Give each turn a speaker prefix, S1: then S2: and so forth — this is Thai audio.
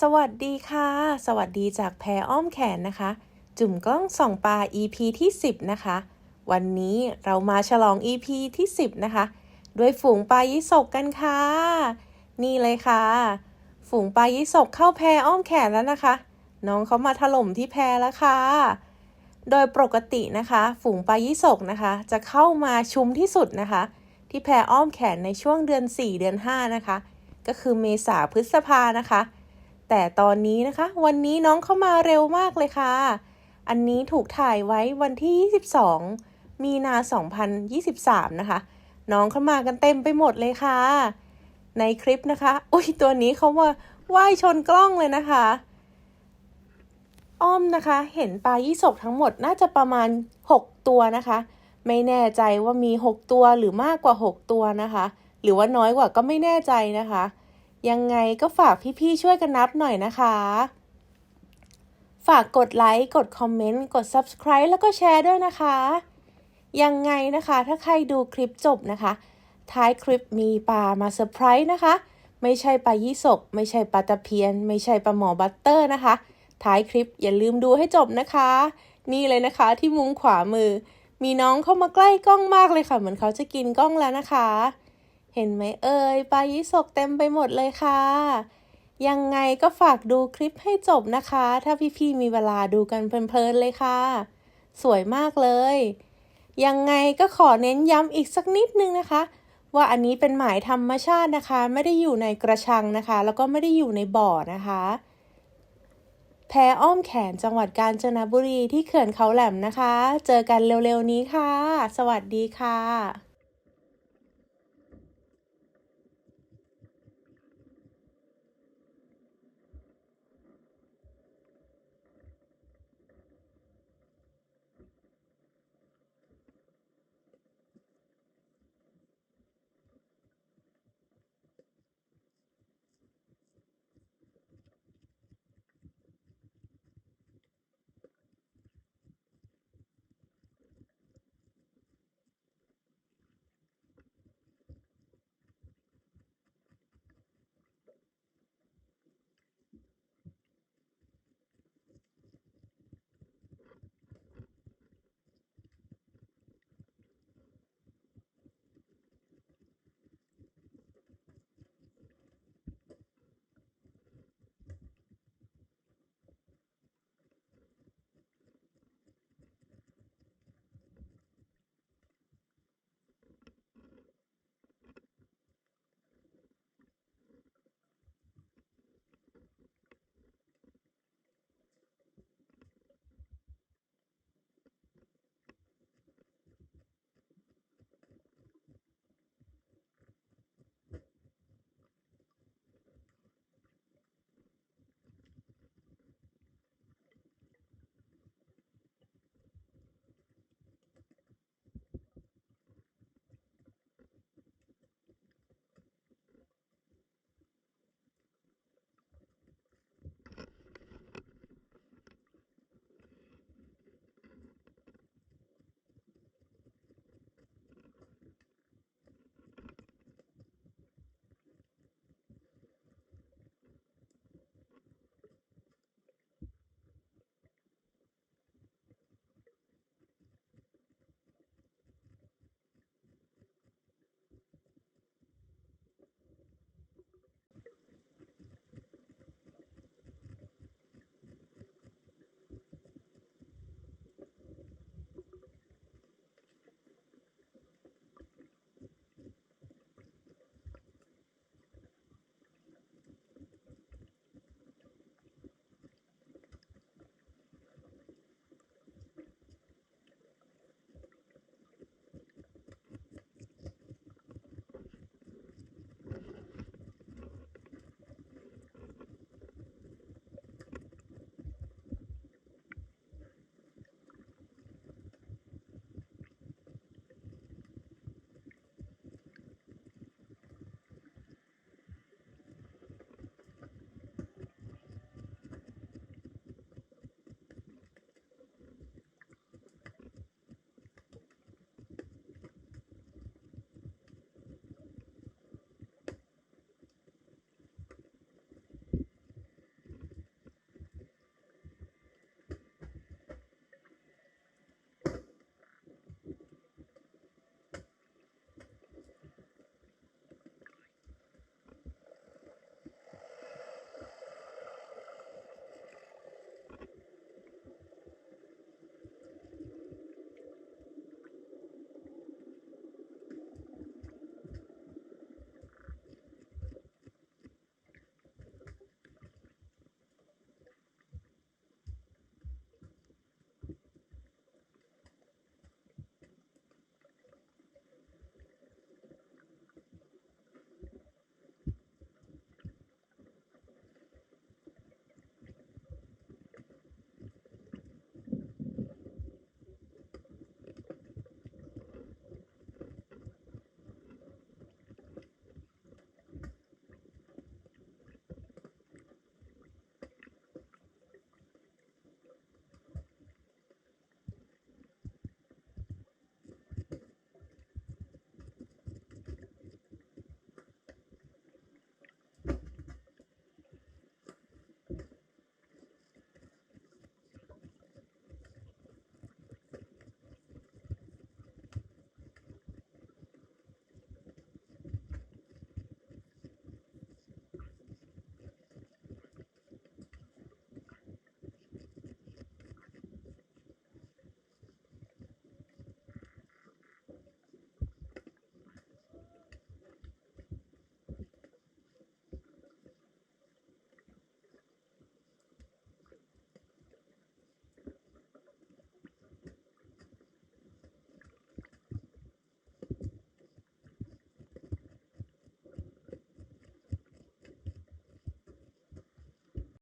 S1: สวัสดีค่ะ สวัสดีจากแพรอ้อมแขนนะคะ จุ่มกล้องส่องปลา EP ที่ 10 นะคะ วันนี้เรามาฉลอง EP ที่ 10 นะคะ ด้วยฝูงปลายิสกกันค่ะ นี่เลยค่ะ ฝูงปลายิสกเข้าแพรอ้อมแขนแล้วนะคะ น้องเขามาถล่มที่แพรแล้วค่ะ โดยปกตินะคะ ฝูงปลายิสกนะคะ จะเข้ามาชุมที่สุดนะคะ ที่แพรอ้อมแขนในช่วงเดือน 4 เดือน 5 นะคะ ก็คือเมษาพฤษภานะคะ แต่ตอนนี้นะคะ วันนี้น้องเข้ามาเร็วมากเลยค่ะ อันนี้ถูกถ่ายไว้วันที่ 22 มีนา 2023 นะคะ น้องเข้ามากันเต็มไปหมดเลยค่ะ ในคลิปนะคะ อุ้ยตัวนี้เขาว่าว่ายชนกล้องเลยนะคะ อ้อมนะคะ เห็นปลายี่สกทั้งหมดน่าจะประมาณ 6 ตัวนะคะ ไม่แน่ใจว่ามี 6 ตัวหรือมากกว่า 6 ตัวนะคะ หรือว่าน้อยกว่าก็ไม่แน่ใจนะคะ ยังไงก็ฝากพี่ๆช่วยกันนับหน่อยนะคะ ฝากกดไลค์ กดคอมเมนต์ กด subscribe แล้วก็แชร์ด้วยนะคะ ยังไงนะคะ ถ้าใครดูคลิปจบนะคะ ท้ายคลิปมีปลามาเซอร์ไพรส์นะคะ ไม่ใช่ปลายี่สก ไม่ใช่ปลาตะเพียน ไม่ใช่ปลาหมอบัตเตอร์นะคะ ท้ายคลิปอย่าลืมดูให้จบนะคะ นี่เลยนะคะที่มุมขวามือ มีน้องเข้ามาใกล้กล้องมากเลยค่ะ เหมือนเขาจะกินกล้องแล้วนะคะ เห็นไหมเอ่ยปลายี่สกเต็มไปหมดเลยค่ะ ยังไงก็ฝากดูคลิปให้จบนะคะ ถ้าพี่ๆมีเวลาดูกันเพลินๆเลยค่ะ สวยมากเลย ยังไงก็ขอเน้นย้ำอีกสักนิดนึงนะคะ ว่าอันนี้เป็นหมายธรรมชาตินะคะ ไม่ได้อยู่ในกระชังนะคะ แล้วก็ไม่ได้อยู่ในบ่อนะคะแพรอ้อมแขนจังหวัดกาญจนบุรีที่เขื่อนเขาแหลมนะคะ เจอกันเร็วๆนี้ค่ะ สวัสดีค่ะ